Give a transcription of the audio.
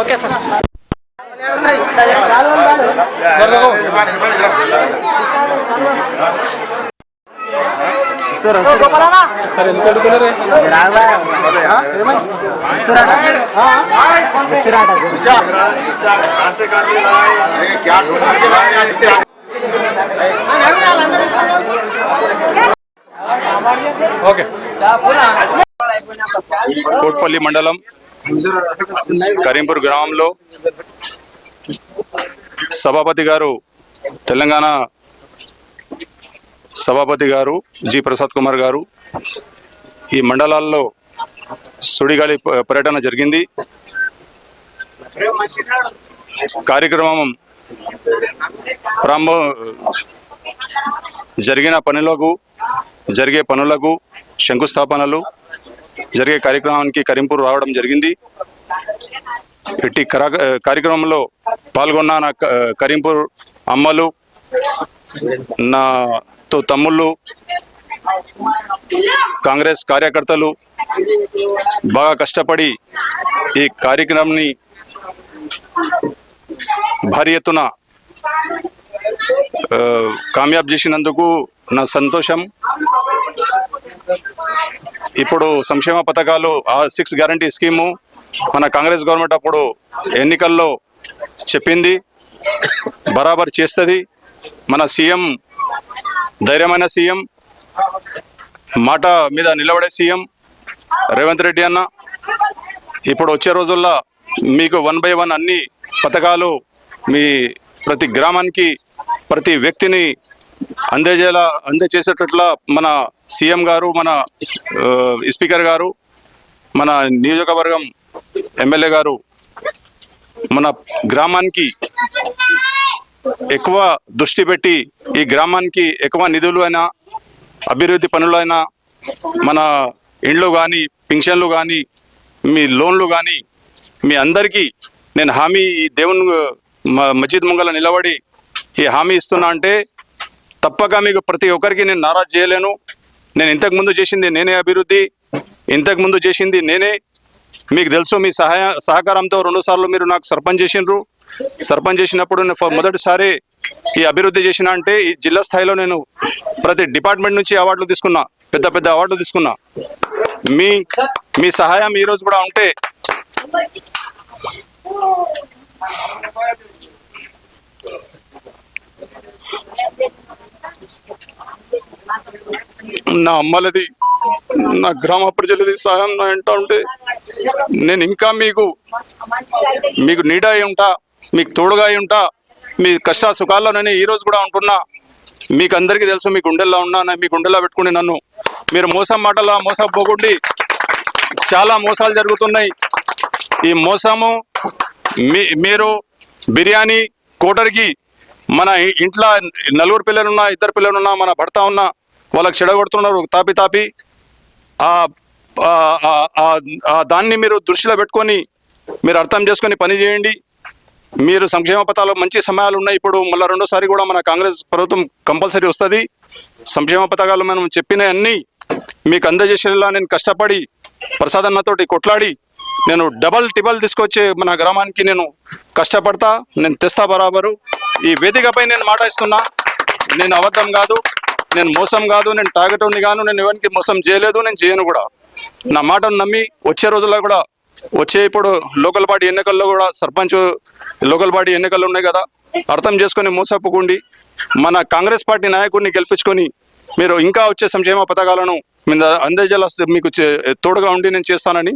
Okay sir Kotpalli మండలం కరీంపూర్ గ్రామంలో సభాపతి గారు తెలంగాణ సభాపతి గారు జి. ప్రసాద్ కుమార్ గారు ఈ మండలాల్లో సుడిగాలి ప- పర్యటన జరిగింది. కార్యక్రమం ప్రారంభం జరిగిన పనులకు జరిగే పనులకు శంకుస్థాపనలు జరిగే కార్యక్రమానికి కరీంపూర్ రావడం జరిగింది. ఇట్టి కరా- కార్యక్రమంలో పాల్గొన్న కరీంపూర్ అమ్మలు నాతో తమ్ముళ్ళు కాంగ్రెస్ కార్యకర్తలు బాగా కష్టపడి ఈ కార్యక్రమాన్ని భారీ ఎత్తున కామ్యాబ్ చేసినందుకు నా సంతోషం. ఇప్పుడు సంక్షేమ పథకాలు ఆ సిక్స్ గ్యారంటీ స్కీము మన కాంగ్రెస్ గవర్నమెంట్ అప్పుడు ఎన్నికల్లో చెప్పింది బరాబర్ చేస్తుంది. మన సీఎం ధైర్యమైన సీఎం మాట మీద నిలబడే సీఎం రేవంత్ రెడ్డి అన్న. ఇప్పుడు వచ్చే రోజుల్లో మీకు వన్ బై వన్ అన్ని పథకాలు మీ ప్రతి గ్రామానికి ప్రతి వ్యక్తిని అందజేలా అందజేసేటట్ల మన సీఎం గారు మన స్పీకర్ గారు మన నియోజకవర్గం ఎమ్మెల్యే గారు మన గ్రామానికి ఎక్కువ దృష్టి పెట్టి ఈ గ్రామానికి ఎక్కువ నిధులు అయినా అభివృద్ధి పనులైనా మన ఇండ్లు కానీ పింఛన్లు కానీ మీ లోన్లు కానీ మీ అందరికీ నేను హామీ ఈ దేవుని మ- ముంగల నిలబడి ఈ హామీ ఇస్తున్నా అంటే తప్పక మీకు ప్రతి ఒక్కరికి నేను నారాజ్ చేయలేను. నేను ఇంతకు ముందు చేసింది నేనే అభివృద్ధి ఇంతకు ముందు చేసింది నేనే. మీకు తెలుసు మీ సహాయ సహకారంతో రెండుసార్లు మీరు నాకు సర్పంచ్ చేసిండ్రు. సర్పంచ్ చేసినప్పుడు మొదటిసారి ఈ అభివృద్ధి చేసిన అంటే ఈ జిల్లా స్థాయిలో నేను ప్రతి డిపార్ట్మెంట్ నుంచి అవార్డులు తీసుకున్నా పెద్ద పెద్ద అవార్డులు తీసుకున్నా. మీ మీ సహాయం ఈ రోజు కూడా ఉంటే నా అమ్మలది నా గ్రామ ప్రజలది సహాయం నా ఎంట ఉంటే నేను ఇంకా మీకు మీకు నీడ అయి ఉంటా. మీకు తోడుగా ఉంటా. మీ కష్ట సుఖాల్లో నేను కూడా ఉంటున్నా. మీకు అందరికీ తెలుసు మీ గుండెల్లో ఉన్నా మీ గుండెల్లో పెట్టుకుని నన్ను. మీరు మోసం మాటలా మోసపోకుండి చాలా మోసాలు జరుగుతున్నాయి. ఈ మోసము మీ మీరు బిర్యానీ కోటరికి మన ఇంట్లో నలుగురు పిల్లలున్నా ఇద్దరు పిల్లలున్నా మన భర్త ఉన్నా వాళ్ళకి చెడగొడుతున్నారు తాపి తాపి. ఆ దాన్ని మీరు దృష్టిలో పెట్టుకొని మీరు అర్థం చేసుకొని పని చేయండి. మీరు సంక్షేమ పథకాలు మంచి సమయాలు ఉన్నాయి. ఇప్పుడు మళ్ళీ రెండోసారి కూడా మన కాంగ్రెస్ ప్రభుత్వం కంపల్సరీ వస్తుంది. సంక్షేమ పథకాలు మనం చెప్పిన అన్ని మీకు అందజేసేలా నేను కష్టపడి ప్రసాద్ అన్నతోటి కొట్లాడి నేను డబల్ టిబల్ తీసుకొచ్చే మన గ్రామానికి నేను కష్టపడతా నేను తెస్తా బరాబరు. ఈ వేదికపై నేను మాట ఇస్తున్నా నేను అబద్ధం కాదు నేను మోసం కాదు నేను టార్గెట్ ఉంది కాను నేను ఎవరికి మోసం చేయలేదు నేను చేయను కూడా. నా మాటను నమ్మి వచ్చే రోజుల్లో కూడా వచ్చే ఇప్పుడు లోకల్ బాడీ ఎన్నికల్లో కూడా సర్పంచ్ లోకల్ బాడీ ఎన్నికలు ఉన్నాయి కదా. అర్థం చేసుకొని మోసపోకండి మన కాంగ్రెస్ పార్టీ నాయకుడిని గెలిపించుకొని మీరు ఇంకా వచ్చే సంక్షేమ పథకాలను మీద అందజేలా మీకు తోడుగా ఉండి నేను చేస్తానని.